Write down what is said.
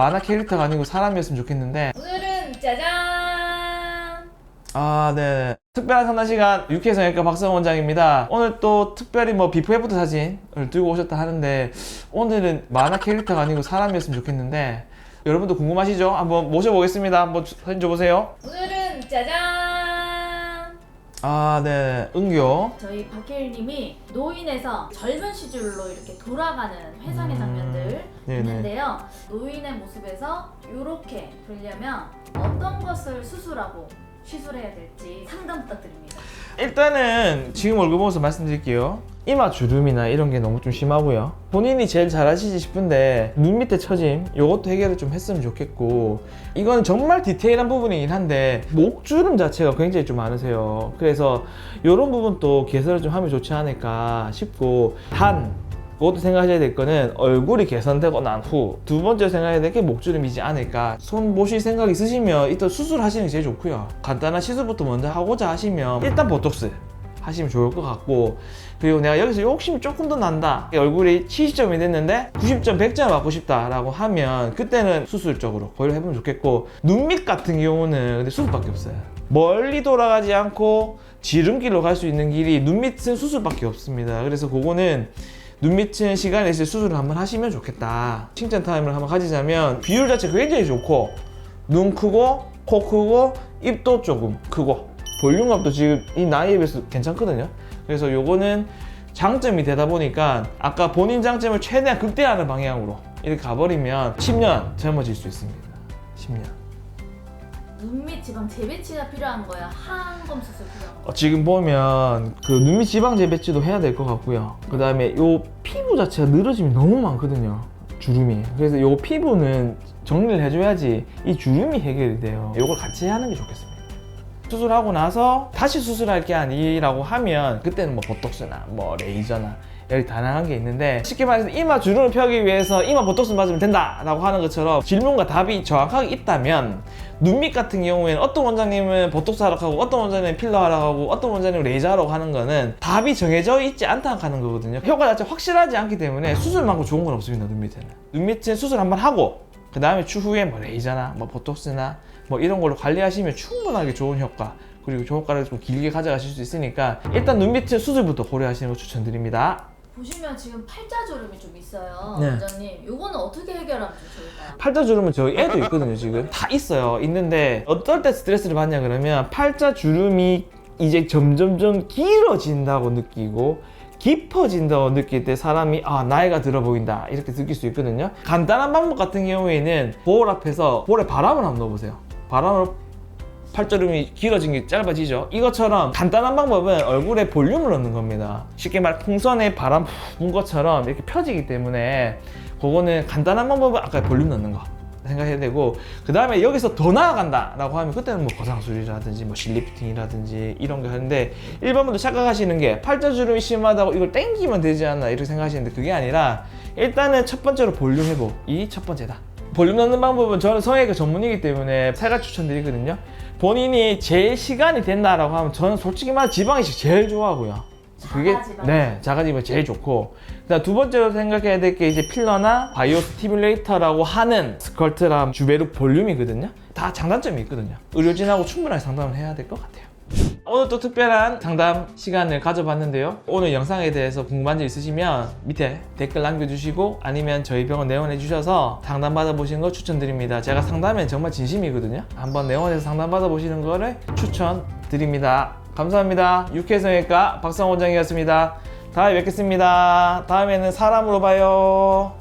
만화 캐릭터가 아니고 사람이었으면 좋겠는데 오늘은 짜잔! 아, 네. 특별한 상담 시간 육해성형외과 박성 원장입니다. 오늘 또 특별히 뭐 비포 애프터 사진을 들고 오셨다 하는데 오늘은 만화 캐릭터가 아니고 사람이었으면 좋겠는데 여러분도 궁금하시죠? 한번 모셔보겠습니다. 한번 주- 사진 줘보세요. 오늘은 짜잔! 아, 네. 은교. 저희 박혜일님이 노인에서 젊은 시절로 이렇게 돌아가는 회상의 음, 장면들 네네. 있는데요. 노인의 모습에서 이렇게 되려면 어떤 것을 수술하고 시술해야 될지 상담 부탁드립니다. 일단은 지금 얼굴 보면서 말씀드릴게요. 이마 주름이나 이런 게 너무 좀 심하고요. 본인이 제일 잘하시지 싶은데 눈 밑에 처짐 요것도 해결을 좀 했으면 좋겠고 이건 정말 디테일한 부분이긴 한데 목 주름 자체가 굉장히 좀 많으세요. 그래서 이런 부분도 개선을 좀 하면 좋지 않을까 싶고 단 그것도 생각하셔야 될 거는 얼굴이 개선되고 난 후 두 번째로 생각해야 될 게 목주름이지 않을까. 손 보실 생각 있으시면 일단 수술하시는 게 제일 좋고요. 간단한 시술부터 먼저 하고자 하시면 일단 보톡스 하시면 좋을 것 같고 그리고 내가 여기서 욕심이 조금 더 난다. 얼굴이 70점이 됐는데 90점 100점 맞고 싶다라고 하면 그때는 수술 쪽으로 고려를 해보면 좋겠고 눈밑 같은 경우는 근데 수술밖에 없어요. 멀리 돌아가지 않고 지름길로 갈 수 있는 길이 눈밑은 수술밖에 없습니다. 그래서 그거는 눈 밑은 시간에 있을 수술을 한번 하시면 좋겠다. 칭찬 타임을 한번 가지자면 비율 자체가 굉장히 좋고 눈 크고 코 크고 입도 조금 크고 볼륨감도 지금 이 나이에 비해서 괜찮거든요. 그래서 요거는 장점이 되다 보니까 아까 본인 장점을 최대한 극대화하는 방향으로 이렇게 가버리면 10년 젊어질 수 있습니다. 10년. 눈밑 지방 재배치가 필요한 거야? 항검 수술 필요한 거야? 어, 지금 보면 그 눈밑 지방 재배치도 해야 될 것 같고요. 그 다음에 요 피부 자체가 늘어짐이 너무 많거든요. 주름이. 그래서 요 피부는 정리를 해줘야지 이 주름이 해결이 돼요. 요걸 같이 하는 게 좋겠습니다. 수술하고 나서 다시 수술할 게 아니라고 하면 그때는 뭐 보톡스나 뭐 레이저나 여기 다양한 게 있는데 쉽게 말해서 이마 주름을 펴기 위해서 이마 보톡스 맞으면 된다 라고 하는 것처럼 질문과 답이 정확하게 있다면 눈밑 같은 경우에는 어떤 원장님은 보톡스 하라고 하고 어떤 원장님은 필러 하라고 하고 어떤 원장님은 레이저 하라고 하는 거는 답이 정해져 있지 않다 하는 거거든요. 효과 자체 확실하지 않기 때문에 수술만큼 좋은 건 없습니다 눈밑에는. 눈밑은 수술 한번 하고 그 다음에 추후에 뭐 레이저나 뭐 보톡스나 뭐 이런 걸로 관리하시면 충분하게 좋은 효과 그리고 효과를 좀 길게 가져가실 수 있으니까 일단 눈밑은 수술부터 고려하시는 거 추천드립니다 보시면 지금 팔자주름이 좀 있어요, 네. 원장님. 요거는 어떻게 해결하면 좀 좋을까요? 팔자 주름은 저희 애도 있거든요 지금 다 있어요 있는데 어떨 때 스트레스를 받냐 그러면 팔자 주름이 이제 점점점 길어진다고 느끼고 깊어진다고 느낄 때 사람이 아 나이가 들어 보인다 이렇게 느낄 수 있거든요 간단한 방법 같은 경우에는 볼 앞에서 볼에 바람을 한번 넣어보세요 바람을 팔자름이 길어진 게 짧아지죠. 이것처럼 간단한 방법은 얼굴에 볼륨을 넣는 겁니다. 쉽게 말 풍선에 바람 분 것처럼 이렇게 펴지기 때문에 그거는 간단한 방법은 아까 볼륨 넣는 거 생각해야 되고 그 다음에 여기서 더 나아간다 라고 하면 그때는 뭐 거상술이라든지 뭐 실리프팅이라든지 이런 거 하는데 일반 분들 착각하시는 게 팔자주름이 심하다고 이걸 땡기면 되지 않나 이렇게 생각하시는데 그게 아니라 일단은 첫 번째로 볼륨 회복이 첫 번째다 볼륨 넣는 방법은 저는 성형외과 전문이기 때문에 세 가지 추천드리거든요. 본인이 제일 시간이 된다라고 하면 저는 솔직히 말해 지방이식 제일 좋아하고요. 그게 자가지방. 네 자가지방 제일 좋고. 그다음 두 번째로 생각해야 될 게 이제 필러나 바이오 스티뮬레이터라고 하는 스컬트랑 주베르 볼륨이거든요. 다 장단점이 있거든요. 의료진하고 충분하게 상담을 해야 될 것 같아요 오늘 또 특별한 상담 시간을 가져봤는데요. 오늘 영상에 대해서 궁금한 점 있으시면 밑에 댓글 남겨주시고 아니면 저희 병원 내원해 주셔서 상담 받아보시는 거 추천드립니다. 제가 상담엔 정말 진심이거든요. 한번 내원해서 상담 받아보시는 거를 추천드립니다. 감사합니다. 육해성형외과 박성 원장이었습니다. 다음에 뵙겠습니다. 다음에는 사람으로 봐요